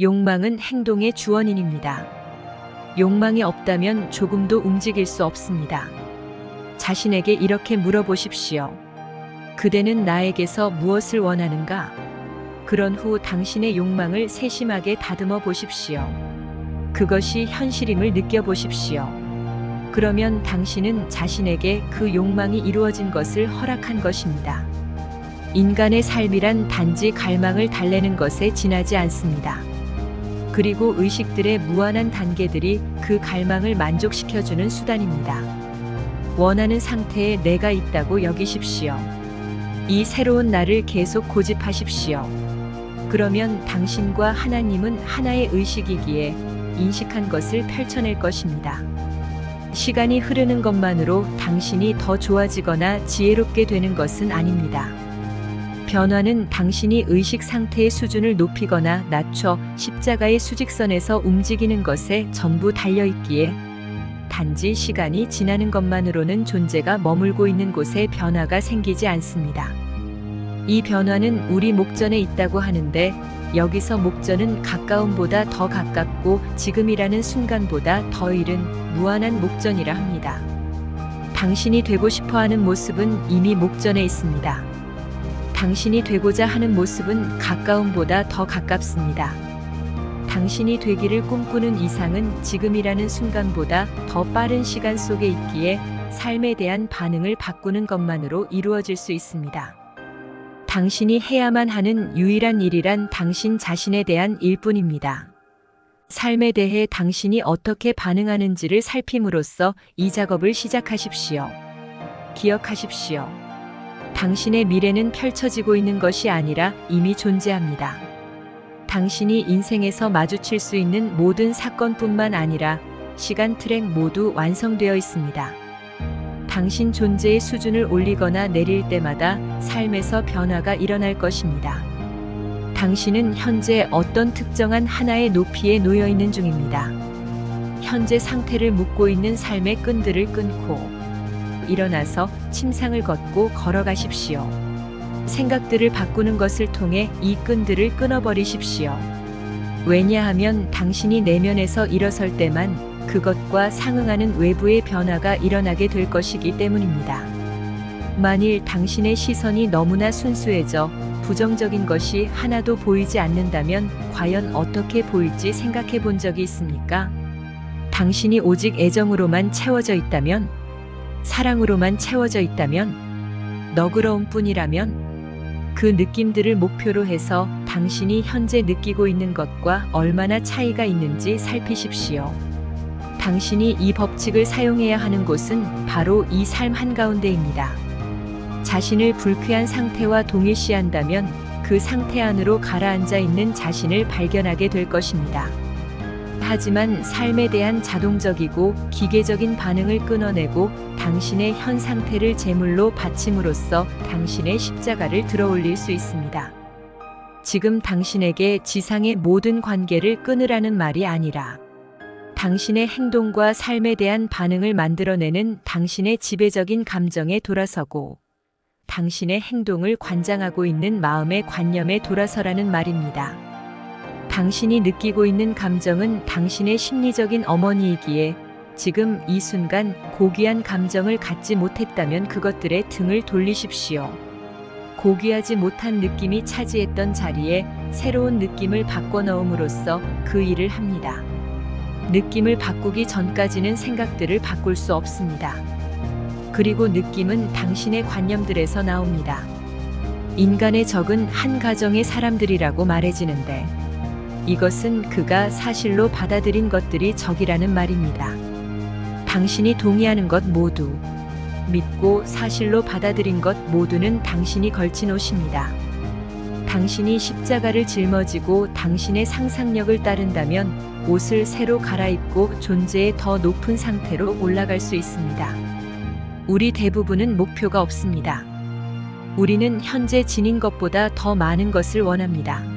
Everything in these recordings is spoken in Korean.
욕망은 행동의 주원인입니다. 욕망이 없다면 조금도 움직일 수 없습니다. 자신에게 이렇게 물어보십시오. 그대는 나에게서 무엇을 원하는가? 그런 후 당신의 욕망을 세심하게 다듬어 보십시오. 그것이 현실임을 느껴보십시오. 그러면 당신은 자신에게 그 욕망이 이루어진 것을 허락한 것입니다. 인간의 삶이란 단지 갈망을 달래는 것에 지나지 않습니다. 그리고 의식들의 무한한 단계들이 그 갈망을 만족시켜주는 수단입니다. 원하는 상태에 내가 있다고 여기십시오. 이 새로운 나를 계속 고집하십시오. 그러면 당신과 하나님은 하나의 의식이기에 인식한 것을 펼쳐낼 것입니다. 시간이 흐르는 것만으로 당신이 더 좋아지거나 지혜롭게 되는 것은 아닙니다. 변화는 당신이 의식 상태의 수준을 높이거나 낮춰 십자가의 수직선에서 움직이는 것에 전부 달려 있기에 단지 시간이 지나는 것만으로는 존재가 머물고 있는 곳에 변화가 생기지 않습니다. 이 변화는 우리 목전에 있다고 하는데 여기서 목전은 가까움보다 더 가깝고 지금이라는 순간보다 더 이른 무한한 목전이라 합니다. 당신이 되고 싶어 하는 모습은 이미 목전에 있습니다. 당신이 되고자 하는 모습은 가까움보다 더 가깝습니다. 당신이 되기를 꿈꾸는 이상은 지금이라는 순간보다 더 빠른 시간 속에 있기에 삶에 대한 반응을 바꾸는 것만으로 이루어질 수 있습니다. 당신이 해야만 하는 유일한 일이란 당신 자신에 대한 일뿐입니다. 삶에 대해 당신이 어떻게 반응하는지를 살핌으로써 이 작업을 시작하십시오. 기억하십시오. 당신의 미래는 펼쳐지고 있는 것이 아니라 이미 존재합니다. 당신이 인생에서 마주칠 수 있는 모든 사건뿐만 아니라 시간 트랙 모두 완성되어 있습니다. 당신 존재의 수준을 올리거나 내릴 때마다 삶에서 변화가 일어날 것입니다. 당신은 현재 어떤 특정한 하나의 높이에 놓여 있는 중입니다. 현재 상태를 묶고 있는 삶의 끈들을 끊고 일어나서 침상을 걷고 걸어가십시오. 생각들을 바꾸는 것을 통해 이 끈들을 끊어버리십시오. 왜냐하면 당신이 내면에서 일어설 때만 그것과 상응하는 외부의 변화가 일어나게 될 것이기 때문입니다. 만일 당신의 시선이 너무나 순수해져 부정적인 것이 하나도 보이지 않는다면 과연 어떻게 보일지 생각해 본 적이 있습니까? 당신이 오직 애정으로만 채워져 있다면, 사랑으로만 채워져 있다면, 너그러움 뿐이라면, 그 느낌들을 목표로 해서 당신이 현재 느끼고 있는 것과 얼마나 차이가 있는지 살피십시오. 당신이 이 법칙을 사용해야 하는 곳은 바로 이 삶 한가운데입니다. 자신을 불쾌한 상태와 동일시한다면 그 상태 안으로 가라앉아 있는 자신을 발견하게 될 것입니다. 하지만 삶에 대한 자동적이고 기계적인 반응을 끊어내고 당신의 현 상태를 제물로 바침으로써 당신의 십자가를 들어 올릴 수 있습니다. 지금 당신에게 지상의 모든 관계를 끊으라는 말이 아니라 당신의 행동과 삶에 대한 반응을 만들어내는 당신의 지배적인 감정에 돌아서고 당신의 행동을 관장하고 있는 마음의 관념에 돌아서라는 말입니다. 당신이 느끼고 있는 감정은 당신의 심리적인 어머니이기에 지금 이 순간 고귀한 감정을 갖지 못했다면 그것들의 등을 돌리십시오. 고귀하지 못한 느낌이 차지했던 자리에 새로운 느낌을 바꿔 넣음으로써 그 일을 합니다. 느낌을 바꾸기 전까지는 생각들을 바꿀 수 없습니다. 그리고 느낌은 당신의 관념들에서 나옵니다. 인간의 적은 한 가정의 사람들이라고 말해지는데 이것은 그가 사실로 받아들인 것들이 적이라는 말입니다. 당신이 동의하는 것 모두 믿고 사실로 받아들인 것 모두는 당신이 걸친 옷입니다. 당신이 십자가를 짊어지고 당신의 상상력을 따른다면 옷을 새로 갈아입고 존재의 더 높은 상태로 올라갈 수 있습니다. 우리 대부분은 목표가 없습니다. 우리는 현재 지닌 것보다 더 많은 것을 원합니다.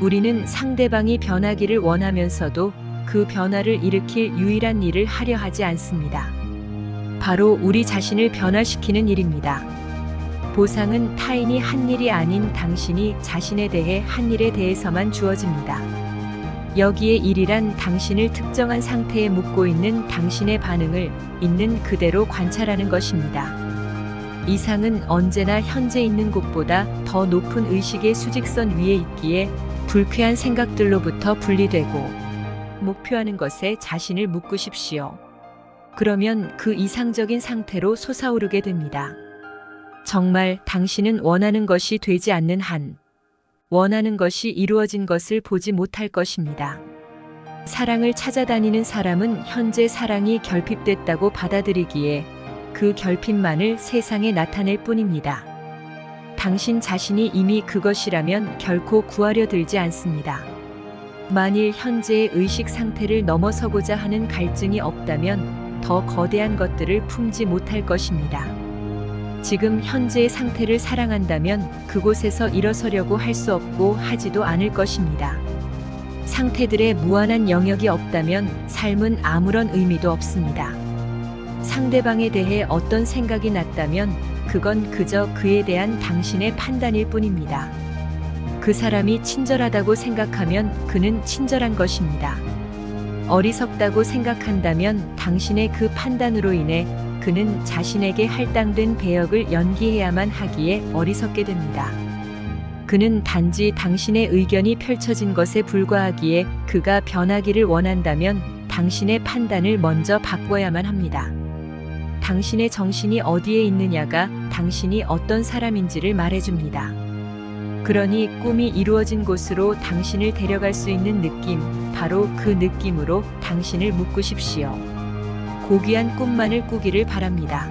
우리는 상대방이 변하기를 원하면서도 그 변화를 일으킬 유일한 일을 하려 하지 않습니다. 바로 우리 자신을 변화시키는 일입니다. 보상은 타인이 한 일이 아닌 당신이 자신에 대해 한 일에 대해서만 주어집니다. 여기에 일이란 당신을 특정한 상태에 묻고 있는 당신의 반응을 있는 그대로 관찰하는 것입니다. 이상은 언제나 현재 있는 곳보다 더 높은 의식의 수직선 위에 있기에 불쾌한 생각들로부터 분리되고 목표하는 것에 자신을 묶으십시오. 그러면 그 이상적인 상태로 솟아오르게 됩니다. 정말 당신은 원하는 것이 되지 않는 한 원하는 것이 이루어진 것을 보지 못할 것입니다. 사랑을 찾아다니는 사람은 현재 사랑이 결핍됐다고 받아들이기에 그 결핍만을 세상에 나타낼 뿐입니다. 당신 자신이 이미 그것이라면 결코 구하려 들지 않습니다. 만일 현재의 의식 상태를 넘어서고자 하는 갈증이 없다면 더 거대한 것들을 품지 못할 것입니다. 지금 현재의 상태를 사랑한다면 그곳에서 일어서려고 할 수 없고 하지도 않을 것입니다. 상태들의 무한한 영역이 없다면 삶은 아무런 의미도 없습니다. 상대방에 대해 어떤 생각이 났다면 그건 그저 그에 대한 당신의 판단일 뿐입니다. 그 사람이 친절하다고 생각하면 그는 친절한 것입니다. 어리석다고 생각한다면 당신의 그 판단으로 인해 그는 자신에게 할당된 배역을 연기해야만 하기에 어리석게 됩니다. 그는 단지 당신의 의견이 펼쳐진 것에 불과하기에 그가 변하기를 원한다면 당신의 판단을 먼저 바꿔야만 합니다. 당신의 정신이 어디에 있느냐가 당신이 어떤 사람인지를 말해줍니다. 그러니 꿈이 이루어진 곳으로 당신을 데려갈 수 있는 느낌, 바로 그 느낌으로 당신을 묶으십시오. 고귀한 꿈만을 꾸기를 바랍니다.